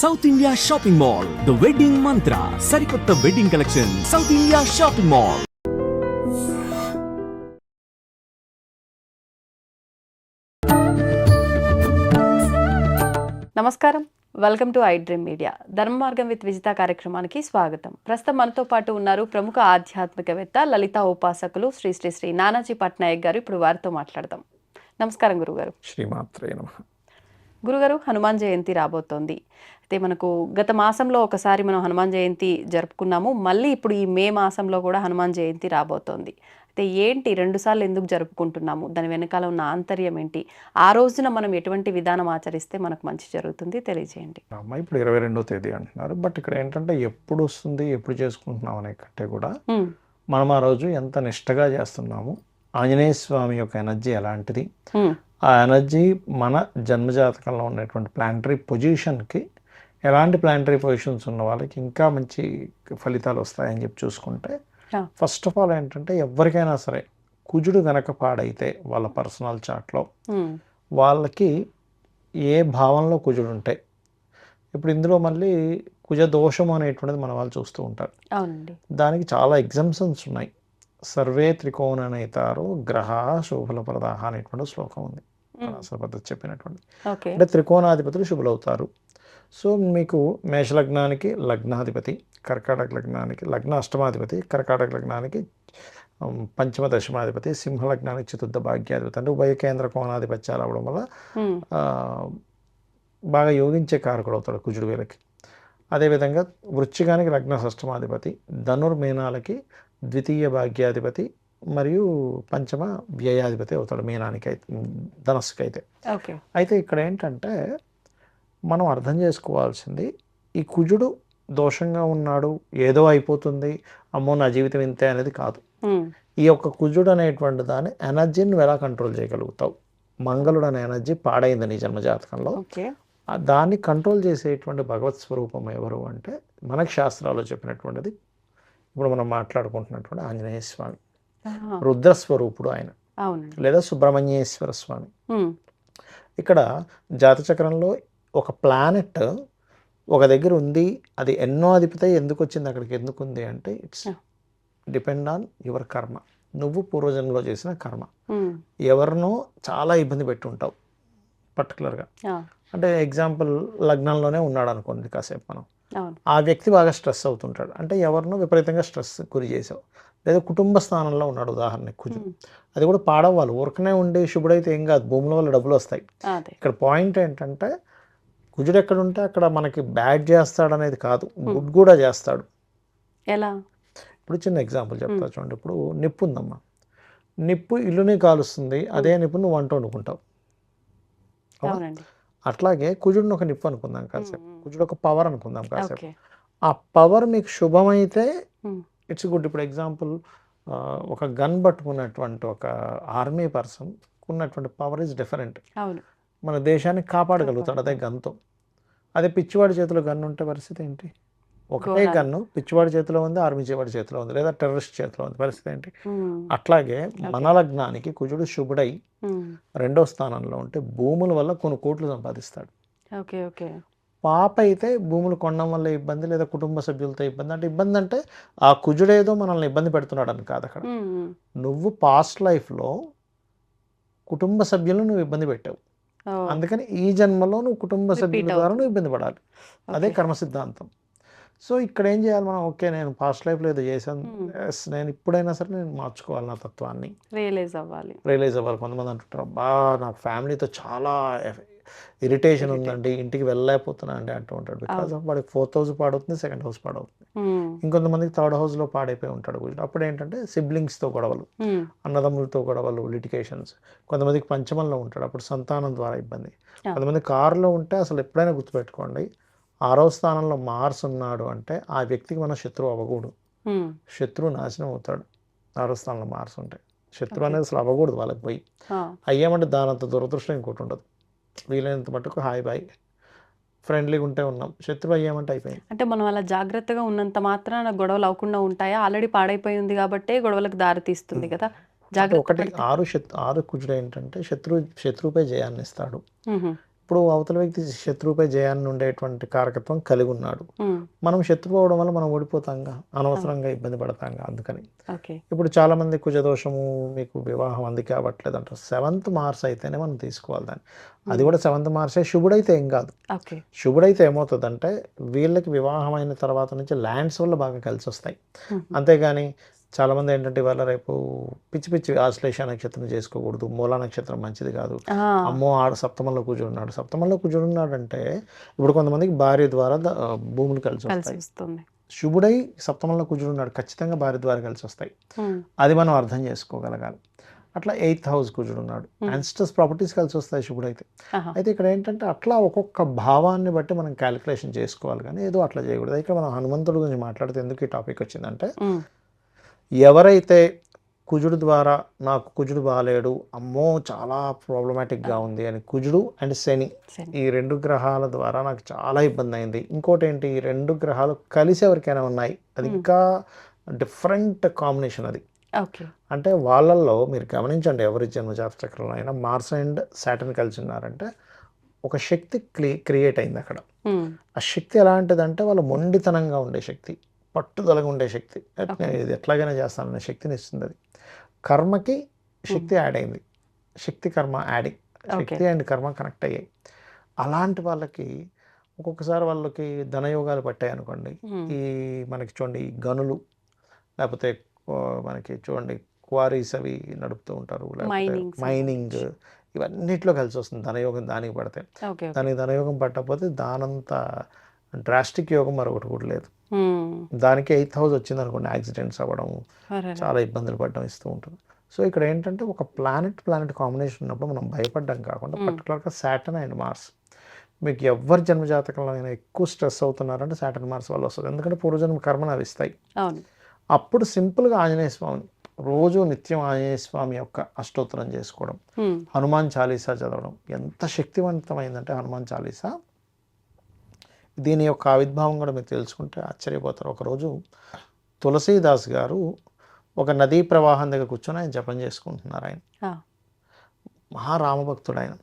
South India shopping mall the wedding Mantra సరికొత్త wedding collection South India shopping mall నమస్కారం. Welcome to I dream media Dharma Margam with Vijitha కార్యక్రమానికి స్వాగతం. ప్రస్తుతం మనతో పాటు ఉన్నారు ప్రముఖ ఆధ్యాత్మికవేత్త లలిత ఉపాసకులు శ్రీ శ్రీ శ్రీ నానాజీ పట్నాయక్ గారు. ఇప్పుడు వారితో మాట్లాడదాం. నమస్కారం గురుగారు. శ్రీమాత్రే నమ. గురుగారు హనుమాన్ జయంతి రాబోతోంది. అయితే మనకు గత మాసంలో ఒకసారి మనం హనుమాన్ జయంతి జరుపుకున్నాము. మళ్ళీ ఇప్పుడు ఈ మే మాసంలో కూడా హనుమాన్ జయంతి రాబోతోంది. అయితే ఏంటి? రెండుసార్లు ఎందుకు జరుపుకుంటున్నాము? దాని వెనకాల ఉన్న ఆంతర్యం ఏంటి? ఆ రోజున మనం ఎటువంటి విధానం ఆచరిస్తే మనకు మంచి జరుగుతుంది? తెలియజేయండి. అమ్మ ఇప్పుడు ఇరవై రెండో తేదీ అంటున్నారు. బట్ ఇక్కడ ఏంటంటే ఎప్పుడు వస్తుంది ఎప్పుడు చేసుకుంటున్నాం అనే కంటే కూడా మనం ఆ రోజు ఎంత నిష్టగా చేస్తున్నాము? ఆంజనేయ స్వామి యొక్క ఎనర్జీ ఎలాంటిది? ఆ ఎనర్జీ మన జన్మజాతకంలో ఉన్నటువంటి ప్లాంటరీ పొజిషన్కి ఎలాంటి ప్లాంటరీ పొజిషన్స్ ఉన్న వాళ్ళకి ఇంకా మంచి ఫలితాలు వస్తాయని చెప్పి చూసుకుంటే. ఫస్ట్ ఆఫ్ ఆల్ ఏంటంటే ఎవరికైనా సరే కుజుడు గనక పాడైతే వాళ్ళ పర్సనల్ చార్ట్లో ఉమ్, వాళ్ళకి ఏ భావంలో కుజుడు ఉంటాయి ఇప్పుడు ఇందులో మళ్ళీ కుజ దోషం అనేటువంటిది మన వాళ్ళు చూస్తూ ఉంటారు. దానికి చాలా ఎగ్జామ్షన్స్ ఉన్నాయి. సర్వే త్రికోణ నేతారు గ్రహ శుభల ప్రదాహ అనేటువంటి శ్లోకం ఉంది. అసలు పద్ధతి చెప్పినటువంటి. అంటే త్రికోణాధిపతులు శుభులవుతారు. సో మీకు మేషలగ్నానికి లగ్నాధిపతి కర్కాటక లగ్నానికి లగ్న అష్టమాధిపతి కర్కాటక లగ్నానికి పంచమ దశమాధిపతి సింహ లగ్నానికి చతుర్థ భాగ్యాధిపతి. అంటే ఉభయ కేంద్ర కోణాధిపత్యాలు అవడం వల్ల బాగా యోగించే కారకుడు అవుతాడు కుజుడు వీళ్ళకి. అదేవిధంగా వృశ్చికానికి లగ్న షష్టమాధిపతి ధనుర్మీనాలకి ద్వితీయ భాగ్యాధిపతి మరియు పంచమ వ్యయాధిపతి అవుతాడు మీనానికి అయితే ధనస్సుకి అయితే ఓకే. అయితే ఇక్కడ ఏంటంటే మనం అర్థం చేసుకోవాల్సింది ఈ కుజుడు దోషంగా ఉన్నాడు ఏదో అయిపోతుంది అమ్మో నా జీవితం ఇంతే అనేది కాదు. ఈ యొక్క కుజుడు అనేటువంటి దాని ఎనర్జీని నువ్వు ఎలా కంట్రోల్ చేయగలుగుతావు? మంగళుడు అనే ఎనర్జీ పాడైంది నీ జన్మజాతకంలో ఓకే. ఆ దాన్ని కంట్రోల్ చేసేటువంటి భగవత్ స్వరూపం ఎవరు అంటే మనకు శాస్త్రాల్లో చెప్పినటువంటిది ఇప్పుడు మనం మాట్లాడుకుంటున్నటువంటి ఆంజనేయ స్వామి. ఆహా, రుద్ర స్వరూపుడు ఆయన లేదా సుబ్రహ్మణ్యేశ్వర స్వామి. ఇక్కడ జాతచక్రంలో ఒక ప్లానెట్ ఒక దగ్గర ఉంది అది ఎన్నో అధిపతి ఎందుకు వచ్చింది అక్కడికి ఎందుకు ఉంది అంటే ఇట్స్. డిపెండ్ ఆన్ యువర్ కర్మ నువ్వు పూర్వజన్మలో చేసిన కర్మ ఎవరినో చాలా ఇబ్బంది పెట్టి ఉంటావు పర్టికులర్గా అంటే ఎగ్జాంపుల్ లగ్నంలోనే ఉన్నాడు అనుకోండి కాసేపు మనం. ఆ వ్యక్తి బాగా స్ట్రెస్ అవుతుంటాడు. అంటే ఎవరినో విపరీతంగా స్ట్రెస్ గురి చేసావు. లేదా కుటుంబ స్థానంలో ఉన్నాడు ఉదాహరణకి కుజుడు. అది కూడా పాడవ్వాలి. ఊరకనే ఉండి శుభుడైతే ఏం కాదు. భూముల వల్ల డబ్బులు వస్తాయి. ఇక్కడ పాయింట్ ఏంటంటే కుజుడు ఎక్కడ ఉంటే అక్కడ మనకి బ్యాడ్ చేస్తాడు అనేది కాదు గుడ్ కూడా చేస్తాడు. ఎలా? ఇప్పుడు చిన్న ఎగ్జాంపుల్ చెప్తా చూడండి. ఇప్పుడు నిప్పు ఉందమ్మా. నిప్పు ఇల్లుని కాలుస్తుంది. అదే నిప్పు నువ్వు వంట వండుకుంటావు. అట్లాగే కుజుడిని ఒక నిప్పు అనుకుందాం కాసేపు. కుజుడు ఒక పవర్ అనుకుందాం కాసేపు. ఆ పవర్ మీకు శుభమైతే. It's good. ఇప్పుడు ఎగ్జాంపుల్ ఒక గన్ పట్టుకున్నటువంటి ఒక ఆర్మీ పర్సన్ ఉన్నటువంటి పవర్ ఇస్ డిఫరెంట్. మన దేశాన్ని కాపాడగలుగుతాడు అదే గన్తో. అదే పిచ్చివాడి చేతిలో గన్ ఉంటే పరిస్థితి ఏంటి? ఒకటే. గన్ను పిచ్చివాడి చేతిలో ఉంది ఆర్మీ వాడి చేతిలో ఉంది లేదా టెర్రరిస్ట్ చేతిలో ఉంది పరిస్థితి ఏంటి? అట్లాగే మన లగ్నానికి కుజుడు శుభుడై రెండో స్థానంలో ఉంటే భూముల వల్ల కొన్ని కోట్లు సంపాదిస్తాడు. Okay okay. పాప అయితే భూములు కొనడం వల్ల ఇబ్బంది లేదా కుటుంబ సభ్యులతో ఇబ్బంది. అంటే ఇబ్బంది అంటే ఆ కుజుడేదో మనల్ని ఇబ్బంది పెడుతున్నాడు అని కాదు అక్కడ. నువ్వు పాస్ట్ లైఫ్లో కుటుంబ సభ్యులను నువ్వు ఇబ్బంది పెట్టావు. అందుకని ఈ జన్మలో నువ్వు కుటుంబ సభ్యుల ద్వారా. నువ్వు ఇబ్బంది పడాలి. అదే. కర్మ సిద్ధాంతం. సో ఇక్కడ ఏం చేయాలి మనం? ఓకే నేను పాస్ట్ లైఫ్లో ఏదో చేశాను. ఎస్ నేను ఇప్పుడైనా సరే నేను మార్చుకోవాలి నా తత్వాన్ని. రియలైజ్ అవ్వాలి. రియలైజ్ అవ్వాలి. కొంతమంది అంటుంటారు బా నాకు ఫ్యామిలీతో చాలా ఇరిటేషన్ ఉందండి ఇంటికి వెళ్ళలేకపోతున్నా అండి అంటూ ఉంటాడు. బికాస్ ఆఫ్ వాడికి ఫోర్త్ హౌస్ పాడవుతుంది సెకండ్ హౌస్ పాడవుతుంది. ఇంకొంతమందికి థర్డ్ హౌస్లో పాడైపోయి ఉంటాడు. అప్పుడు ఏంటంటే సిబ్లింగ్స్తో గొడవలు ఉమ్, అన్నదమ్ములతో గొడవలు లిటికేషన్స్ కొంతమందికి పంచమంలో ఉంటాడు అప్పుడు సంతానం ద్వారా ఇబ్బంది. కొంతమంది కారులో ఉంటే అసలు ఎప్పుడైనా గుర్తుపెట్టుకోండి ఆరో స్థానంలో మార్స్ ఉన్నాడు అంటే ఆ వ్యక్తికి మన శత్రువు అవ్వకూడదు. శత్రువు నాశనం అవుతాడు. ఆరో స్థానంలో మార్స్ ఉంటే. శత్రువు. అనేది అసలు అవ్వకూడదు వాళ్ళకి పోయి. అయ్యామంటే దానంత దురదృష్టం ఇంకోటి ఉండదు. వీలైనంత మటుకు హాయ్ బాయ్ ఫ్రెండ్లీగా ఉంటే ఉన్నాం. శత్రువు అయ్యామంటే అయిపోయింది. అంటే మనం అలా జాగ్రత్తగా ఉన్నంత మాత్రాన గొడవలు అవ్వకుండా ఉంటాయా? ఆల్రెడీ పాడైపోయి ఉంది కాబట్టి గొడవలకు దారి తీస్తుంది కదా. జాగ్రత్త ఒకటి ఆరు శత్ ఆరు కుజుడు ఏంటంటే శత్రువు శత్రువుపై జయాన్ని ఇస్తాడు. ఉహు, అప్పుడు అవతల వ్యక్తి శత్రువుపై జయాన్ని ఉండేటువంటి కారకత్వం కలిగి ఉన్నాడు ఉమ్, మనం శత్రువు అవడం వల్ల మనం ఓడిపోతాంగా అనవసరంగా ఇబ్బంది పడతాంగా అందుకని. ఇప్పుడు చాలా మంది కుజదోషము మీకు వివాహం అందుకే అవ్వట్లేదు అంటారు. సెవెంత్ మార్స్ అయితేనే మనం తీసుకోవాలి దాన్ని. అది కూడా సెవెంత్ మార్సే శుభుడైతే ఏం కాదు. శుభుడైతే ఏమవుతుందంటే వీళ్ళకి వివాహం అయిన తర్వాత నుంచి ల్యాండ్స్ వల్ల బాగా కలిసి వస్తాయి అంతేగాని చాలామంది ఏంటంటే ఇవాళ రేపు పిచ్చి పిచ్చి ఆశ్లేష నక్షత్రం చేసుకోకూడదు మూలా నక్షత్రం మంచిది కాదు. అమ్మో ఆడు సప్తమంలో కూర్చున్నాడు. సప్తమంలో కూర్చున్నాడు అంటే ఇప్పుడు కొంతమందికి భార్య ద్వారా భూములు కలిసి వస్తాయి. శుభుడై సప్తమంలో కూర్చున్నాడు ఖచ్చితంగా భార్య ద్వారా కలిసి వస్తాయి. అది మనం అర్థం చేసుకోగలగాలి. అట్లా ఎయిత్ హౌస్ కూర్చున్నాడు. యాన్స్టర్స్ ప్రాపర్టీస్ కలిసి వస్తాయి శుభుడైతే. అయితే ఇక్కడ ఏంటంటే అట్లా ఒక్కొక్క భావాన్ని బట్టి మనం క్యాలిక్యులేషన్ చేసుకోవాలి కానీ ఏదో అట్లా చేయకూడదు. ఇక్కడ మనం హనుమంతుడి గురించి మాట్లాడితే ఎందుకు ఈ టాపిక్ వచ్చిందంటే ఎవరైతే కుజుడు ద్వారా నాకు కుజుడు బాగాలేడు అమ్మో చాలా ప్రాబ్లమాటిక్గా ఉంది అని కుజుడు అండ్ శని. ఈ రెండు గ్రహాల ద్వారా నాకు చాలా ఇబ్బంది అయింది ఇంకోటి ఏంటి ఈ రెండు గ్రహాలు కలిసి ఎవరికైనా ఉన్నాయి. అది ఇంకా డిఫరెంట్ కాంబినేషన్ అది. అంటే వాళ్ళల్లో మీరు గమనించండి ఎవరి జన్మజాత చక్రంలో అయినా మార్స్ అండ్ సాటర్న్ కలిసి ఉన్నారంటే ఒక శక్తి క్రి క్రియేట్ అయింది అక్కడ. ఆ శక్తి ఎలాంటిదంటే వాళ్ళు మొండితనంగా ఉండే శక్తి. పట్టుదలగా ఉండే శక్తి. Okay. ఇది ఎట్లాగైనా చేస్తాననే శక్తిని ఇస్తుంది అది. కర్మకి శక్తి యాడ్ అయింది. శక్తి కర్మ యాడింగ్. శక్తి అండ్ కర్మ కనెక్ట్ అయ్యాయి. అలాంటి వాళ్ళకి ఒక్కొక్కసారి వాళ్ళకి ధనయోగాలు పట్టాయి అనుకోండి ఉమ్, ఈ మనకి చూడండి గనులు లేకపోతే మనకి చూడండి క్వారీస్ అవి నడుపుతూ ఉంటారు లేకపోతే. మైనింగ్ ఇవన్నిట్లో కలిసి వస్తుంది ధనయోగం దానికి పడితే. దానికి ధనయోగం పట్టకపోతే దానంత డ్రాస్టిక్ యోగం మరొకటి కూడా లేదు. దానికి ఎయిత్ హౌస్ వచ్చింది అనుకోండి యాక్సిడెంట్స్ అవ్వడం. చాలా ఇబ్బందులు పడడం ఇస్తూ ఉంటుంది. సో ఇక్కడ ఏంటంటే ఒక ప్లానెట్ ప్లానెట్ కాంబినేషన్ ఉన్నప్పుడు మనం భయపడడం కాకుండా. పర్టికులర్గా సాటర్న్ అండ్ మార్స్ మీకు ఎవరి జన్మజాతకంలో అయినా ఎక్కువ స్ట్రెస్ అవుతున్నారంటే సాటర్న్ మార్స్ వల్ల వస్తుంది. ఎందుకంటే పూర్వజన్మ కర్మను అవి ఇస్తాయి. అప్పుడు సింపుల్గా ఆంజనేయ స్వామిని రోజు నిత్యం ఆంజనేయ స్వామి యొక్క అష్టోత్తరం చేసుకోవడం హనుమాన్ చాలీసా చదవడం ఎంత శక్తివంతమైందంటే హనుమాన్ చాలీసా దీని యొక్క ఆవిర్భావం కూడా మీరు తెలుసుకుంటే ఆశ్చర్యపోతారు. ఒకరోజు తులసీదాస్ గారు ఒక నదీ ప్రవాహం దగ్గర కూర్చొని ఆయన జపం చేసుకుంటున్నారు ఆయన. మహారామభక్తుడు ఆయన.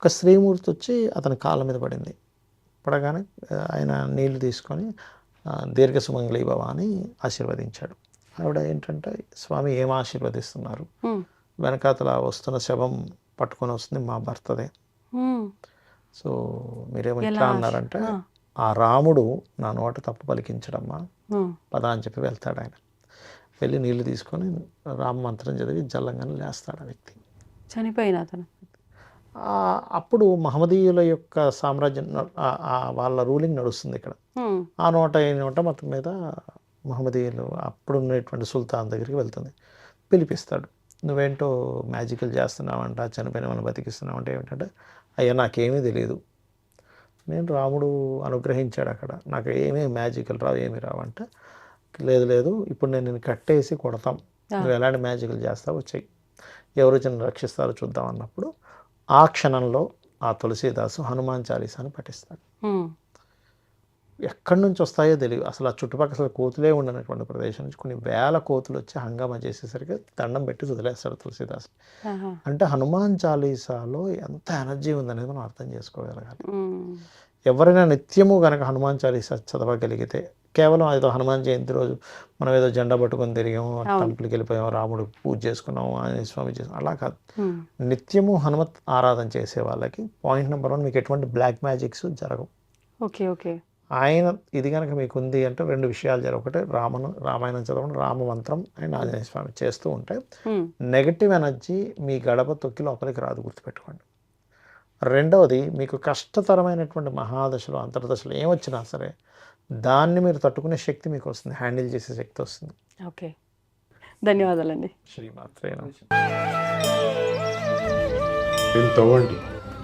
ఒక స్త్రీమూర్తి వచ్చి అతని కాళ్ళ మీద పడింది. పడగానే ఆయన నీళ్ళు తీసుకొని ఆ, దీర్ఘ సుమంగళి భవ అని ఆశీర్వదించాడు. ఆవిడ ఏంటంటే స్వామి ఏం ఆశీర్వదిస్తున్నారు? వెనకాతల వస్తున్న శవం పట్టుకొని వస్తుంది మా భర్తదే. సో మీరేమో ఎలా? ఇట్లా ఆశ- అన్నారంటే ఆ, రాముడు నా నోట తప్పు పలికించడమ్మా పద అని చెప్పి వెళ్తాడు ఆయన. వెళ్ళి నీళ్ళు తీసుకొని రామ మంత్రం చదివి జల్లంగానే లేస్తాడు ఆ వ్యక్తి. చనిపోయిన అతను. అప్పుడు మహమ్మదీయుల యొక్క సామ్రాజ్యం వాళ్ళ రూలింగ్ నడుస్తుంది ఇక్కడ. ఆ. నోట ఈ నోట మొత్తం మీద మహమ్మదీయులు అప్పుడు ఉన్నటువంటి సుల్తాన్ దగ్గరికి వెళ్తుంది. పిలిపిస్తాడు నువ్వేంటో మ్యాజికల్ చేస్తున్నావంట చనిపోయిన మనం బతికిస్తున్నావు అంటే ఏమిటంటే అయ్యా నాకేమీ తెలియదు నేను రాముడు అనుగ్రహించాడు అక్కడ. నాకు ఏమీ మ్యాజికల్ రావు ఏమీ రావు అంటే లేదు లేదు ఇప్పుడు నేను నేను కట్టేసి కొడతాం. నువ్వు ఎలాంటి మ్యాజికల్ చేస్తావో చెయ్యి. ఎవరు వచ్చి నన్ను రక్షిస్తారో చూద్దాం అన్నప్పుడు ఆ క్షణంలో ఆ తులసీదాసు హనుమాన్ చాలీసాను పఠిస్తాడు. ఎక్కడి నుంచి వస్తాయో తెలియదు. అసలు ఆ చుట్టుపక్కల అసలు కోతులే ఉండనటువంటి ప్రదేశం నుంచి కొన్ని వేల కోతులు వచ్చి హంగామా చేసేసరికి దండం పెట్టి వదిలేస్తాడు తులసీదాస్. అంటే హనుమాన్ చాలీసాలో ఎంత ఎనర్జీ ఉందనేది మనం అర్థం చేసుకోగలగాలి. ఎవరైనా నిత్యము కనుక హనుమాన్ చాలీసా చదవగలిగితే కేవలం ఏదో హనుమాన్ జయంతి రోజు మనం ఏదో జెండా పట్టుకొని తిరిగాము టెంపుల్కి వెళ్ళిపోయాము రాముడు పూజ చేసుకున్నాము ఆంజనేయ స్వామి చేసుకున్నాం అలా కాదు. నిత్యము హనుమత్ ఆరాధన చేసే వాళ్ళకి పాయింట్ నెంబర్ వన్ మీకు ఎటువంటి బ్లాక్ మ్యాజిక్స్ జరగవు. Okay okay. ఆయన ఇది కనుక మీకు ఉంది అంటే రెండు విషయాలు జరగవు. ఒకటి రామను రామాయణం చదవడం రామ మంత్రం అండ్ ఆంజనేయ స్వామి చేస్తూ ఉంటే నెగటివ్ ఎనర్జీ మీ గడప తొక్కి లోపలికి రాదు గుర్తుపెట్టుకోండి. రెండవది మీకు కష్టతరమైనటువంటి మహాదశలు అంతర్దశలు ఏమొచ్చినా సరే దాన్ని మీరు తట్టుకునే శక్తి మీకు వస్తుంది హ్యాండిల్ చేసే శక్తి వస్తుంది. ఓకే. ధన్యవాదాలండి. శ్రీమాత్రే నమః. దీన్ని తవ్వండి.